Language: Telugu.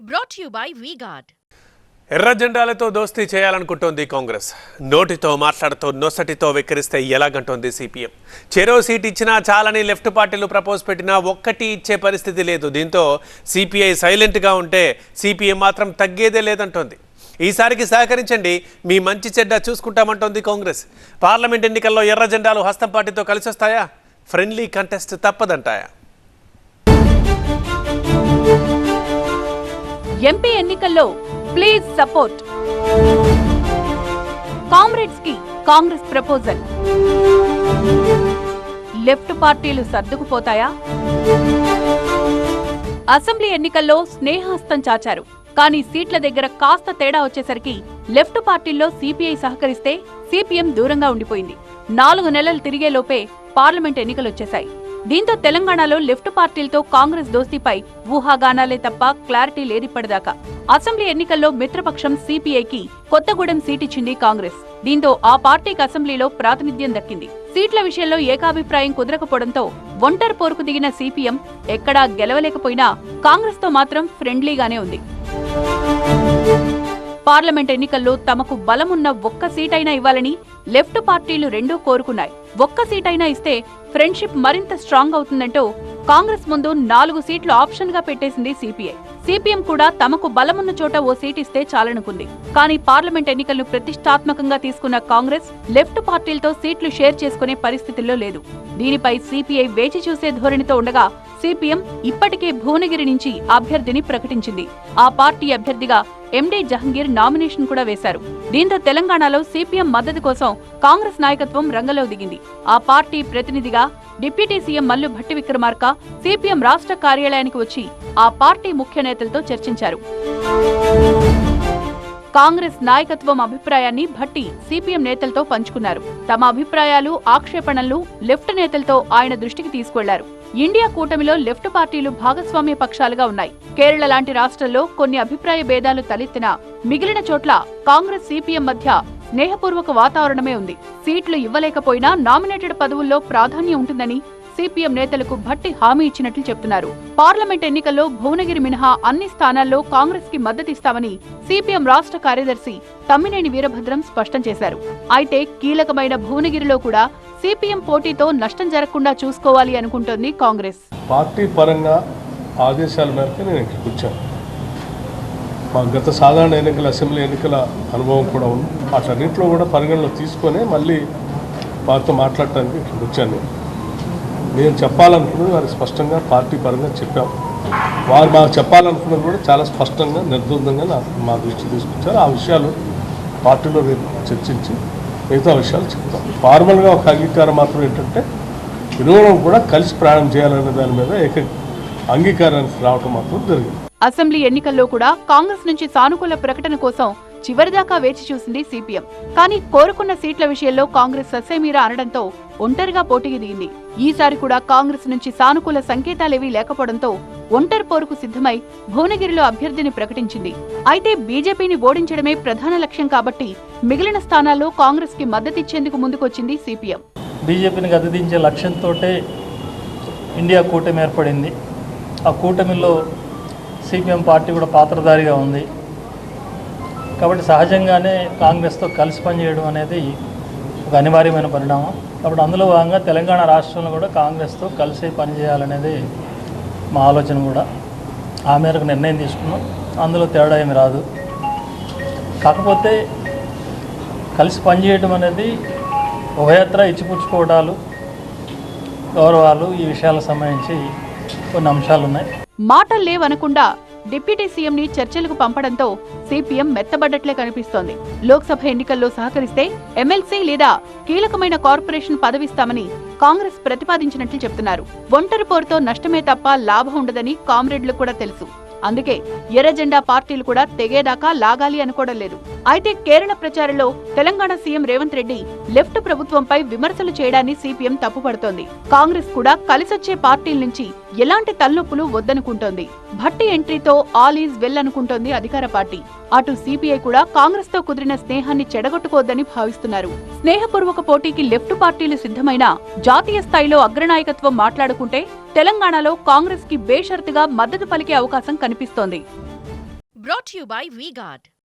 బ్రాట్ యు బై వీగార్డ్ ఎర్ర జెండాలతో దోస్తీ చేయాలనుకుంటోంది కాంగ్రెస్. నోటితో మాట్లాడుతూ నొసటితో వెక్కిరిస్తే ఎలాగంటోంది సిపిఎం. చెరో సీట్ ఇచ్చినా చాలని లెఫ్ట్ పార్టీలు ప్రపోజ్ పెట్టినా ఒక్కటి ఇచ్చే పరిస్థితి లేదు. దీంతో సిపిఐ సైలెంట్గా ఉంటే సిపిఎం మాత్రం తగ్గేదే లేదంటోంది. ఈసారికి సహకరించండి మీ మంచి చెడ్డ చూసుకుంటామంటోంది కాంగ్రెస్. పార్లమెంట్ ఎన్నికల్లో ఎర్ర జెండాలు హస్తం పార్టీతో కలిసి వస్తాయా ఫ్రెండ్లీ కంటెస్ట్ తప్పదంటాయా? ఎంపీ ఎన్నికల్లో ప్లీజ్ సపోర్ట్. కామ్రేడ్స్కి కాంగ్రెస్ ప్రపోజల్. లెఫ్ట్ పార్టీలు సర్దుకుపోతాయా? అసెంబ్లీ ఎన్నికల్లో స్నేహాస్తం చాచారు. కానీ సీట్ల దగ్గర కాస్త తేడా వచ్చేసరికి లెఫ్ట్ పార్టీల్లో సిపిఐ సహకరిస్తే సిపిఎం దూరంగా ఉండిపోయింది. నాలుగు నెలలు తిరిగే లోపే పార్లమెంట్ ఎన్నికలొచ్చేశాయి. దీంతో తెలంగాణలో లెఫ్ట్ పార్టీలతో కాంగ్రెస్ దోస్తీపై ఊహాగానాలే తప్ప క్లారిటీ లేదిప్పటిదాకా అసెంబ్లీ ఎన్నికల్లో మిత్రపక్షం సిపిఐకి కొత్తగూడెం సీటిచ్చింది కాంగ్రెస్. దీంతో ఆ పార్టీకి అసెంబ్లీలో ప్రాతినిధ్యం దక్కింది. సీట్ల విషయంలో ఏకాభిప్రాయం కుదరకపోవడంతో ఒంటరి పోరుకు దిగిన సిపిఎం ఎక్కడా గెలవలేకపోయినా కాంగ్రెస్తో మాత్రం ఫ్రెండ్లీగానే ఉంది. పార్లమెంట్ ఎన్నికల్లో తమకు బలమున్న ఒక్క సీటైనా ఇవ్వాలని లెఫ్ట్ పార్టీలు రెండూ కోరుకున్నాయి. ఒక్క సీటైనా ఇస్తే ఫ్రెండ్షిప్ మరింత స్ట్రాంగ్ అవుతుందంటూ కాంగ్రెస్ ముందు నాలుగు సీట్లు ఆప్షన్గా పెట్టేసింది సిపిఐ. సిపిఎం కూడా తమకు బలమున్న చోట ఓ సీట్ ఇస్తే చాలనుకుంది. కానీ పార్లమెంట్ ఎన్నికలను ప్రతిష్టాత్మకంగా తీసుకున్న కాంగ్రెస్ లెఫ్ట్ పార్టీలతో సీట్లు షేర్ చేసుకునే పరిస్థితుల్లో లేదు. దీనిపై సిపిఐ వేచి చూసే ధోరణితో ఉండగా సిపిఎం ఇప్పటికే భువనగిరి నుంచి అభ్యర్థిని ప్రకటించింది. ఆ పార్టీ అభ్యర్థిగా ఎండీ జహంగీర్ నామినేషన్ కూడా వేశారు. దీంతో తెలంగాణలో సిపిఎం మద్దతు కోసం కాంగ్రెస్ నాయకత్వం రంగంలో దిగింది. ఆ పార్టీ ప్రతినిధిగా deputy CM Mallu Bhatti Vikramarka CPM రాష్ట్ర కార్యాలయానికి వచ్చి ఆ పార్టీ ముఖ్య నేతలతో చర్చించారు. కాంగ్రెస్ నాయకత్వం అభిప్రాయాన్ని భట్టి సిపిఎం నేతలతో పంచుకున్నారు. తమ అభిప్రాయాలు ఆక్షేపణలు లెఫ్ట్ నేతలతో ఆయన దృష్టికి తీసుకెళ్ళారు. ఇండియా కూటమిలో లెఫ్ట్ పార్టీలు భాగస్వామ్య పక్షాలుగా ఉన్నాయి. కేరళ లాంటి రాష్ట్రాల్లో కొన్ని అభిప్రాయ భేదాలు తలెత్తినా మిగిలిన చోట్ల కాంగ్రెస్ సిపిఎం మధ్య స్నేహపూర్వక వాతావరణమే ఉంది. సీట్లు ఇవ్వలేకపోయినా నామినేటెడ్ పదవుల్లో ప్రాధాన్యం ఉంటుందని సిపిఎం నేతలకు భట్టి హామీ ఇచ్చినట్లు చెప్తున్నారు. పార్లమెంట్ ఎన్నికల్లో భువనగిరి మినహా అన్ని స్థానాల్లో కాంగ్రెస్కి మద్దతిస్తామని సిపిఎం రాష్ట్ర కార్యదర్శి తమ్మినేని వీరభద్రం స్పష్టం చేశారు. అయితే కీలకమైన భువనగిరిలో కూడా సిపిఎం పోటీతో నష్టం జరగకుండా చూసుకోవాలి అనుకుంటోంది కాంగ్రెస్. పార్టీ పరంగా ఆదేశాల మేరకు నేను ఇక్కడికి వచ్చాను. మా గత సాధారణ ఎన్నికల అసెంబ్లీ ఎన్నికల అనుభవం కూడా ఉంది. అట్లన్నింటిలో కూడా పరిగణలో తీసుకొని మళ్ళీ వారితో మాట్లాడటానికి ఇక్కడికి వచ్చాను నేను. నేను చెప్పాలనుకున్నది వారికి స్పష్టంగా పార్టీ పరంగా చెప్పాం. వారు మాకు చెప్పాలనుకున్నది కూడా చాలా స్పష్టంగా నిర్ద్వందంగా నాకు మా దృష్టి తీసుకొచ్చారు. ఆ విషయాలు పార్టీలో రేపు చర్చించి మిగతా విషయాలు చెప్తాం. ఫార్మల్గా ఒక అంగీకారం మాత్రం ఏంటంటే ఇరువురం కూడా కలిసి ప్రయాణం చేయాలనే దాని మీద ఏక అంగీకారానికి రావటం మాత్రం జరిగింది. అసెంబ్లీ ఎన్నికల్లో కూడా కాంగ్రెస్ నుంచి సానుకూల ప్రకటన కోసం చివరిదాకా వేచి చూసింది సిపిఎం. కానీ కోరుకున్న సీట్ల విషయంలో కాంగ్రెస్ ససేమీరా అనడంతో ఒంటరిగా పోటీకి దిగింది. ఈసారి కూడా కాంగ్రెస్ నుంచి సానుకూల సంకేతాలేవీ లేకపోవడంతో ఒంటరి పోరుకు సిద్ధమై భువనగిరిలో అభ్యర్థిని ప్రకటించింది. అయితే బీజేపీని ఓడించడమే ప్రధాన లక్ష్యం కాబట్టి మిగిలిన స్థానాల్లో కాంగ్రెస్కి మద్దతిచ్చేందుకు ముందుకొచ్చింది సిపిఎం. బీజేపీని గద్దెదించే లక్ష్యంతో ఇండియా కూటమి ఏర్పడింది. ఆ కూటమిలో సిపిఎం పార్టీ కూడా పాత్రధారిగా ఉంది. కాబట్టి సహజంగానే కాంగ్రెస్తో కలిసి పనిచేయడం అనేది ఒక అనివార్యమైన పరిణామం. కాబట్టి అందులో భాగంగా తెలంగాణ రాష్ట్రంలో కూడా కాంగ్రెస్తో కలిసి పనిచేయాలనేది మా ఆలోచన కూడా. ఆ మేరకు నిర్ణయం తీసుకున్నాం. అందులో తేడా ఏమి రాదు. కాకపోతే కలిసి పనిచేయటం అనేది ఉభయత్ర ఇచ్చిపుచ్చుకోవడాలు గౌరవాలు ఈ విషయాలకు సంబంధించి కొన్ని అంశాలు ఉన్నాయి. మాటలు లేవనకుండా డిప్యూటీ సీఎం ని చర్చలకు పంపడంతో సిపిఎం మెత్తబడ్డట్లే కనిపిస్తోంది. లోక్సభ ఎన్నికల్లో సహకరిస్తే ఎమ్మెల్సీ లేదా కీలకమైన కార్పొరేషన్ పదవిస్తామని కాంగ్రెస్ ప్రతిపాదించినట్లు చెప్తున్నారు. ఒంటరి పోరుతో నష్టమే తప్ప లాభం ఉండదని కామ్రేడ్లు కూడా తెలుసు. అందుకే ఎర్రజెండా పార్టీలు కూడా తెగేదాకా లాగాలి అనుకోవడం లేదు. అయితే కేరళ ప్రచారంలో తెలంగాణ సీఎం రేవంత్ రెడ్డి లెఫ్ట్ ప్రభుత్వంపై విమర్శలు చేయడాన్ని సిపిఎం తప్పుపడుతోంది. కాంగ్రెస్ కూడా కలిసొచ్చే పార్టీల నుంచి ఎలాంటి తలనొప్పులు వద్దనుకుంటోంది. భట్టి ఎంట్రీతో ఆల్ ఈజ్ వెల్ అనుకుంటోంది అధికార పార్టీ. అటు సిపిఐ కూడా కాంగ్రెస్తో కుదిరిన స్నేహాన్ని చెడగొట్టుకోవద్దని భావిస్తున్నారు. స్నేహపూర్వక పోటీకి లెఫ్ట్ పార్టీలు సిద్ధమైన జాతీయ స్థాయిలో అగ్రనాయకత్వం మాట్లాడుకుంటే తెలంగాణలో కాంగ్రెస్కి బేషరతుగా మద్దతు పలికే అవకాశం కనిపిస్తోంది. Brought you by V-Guard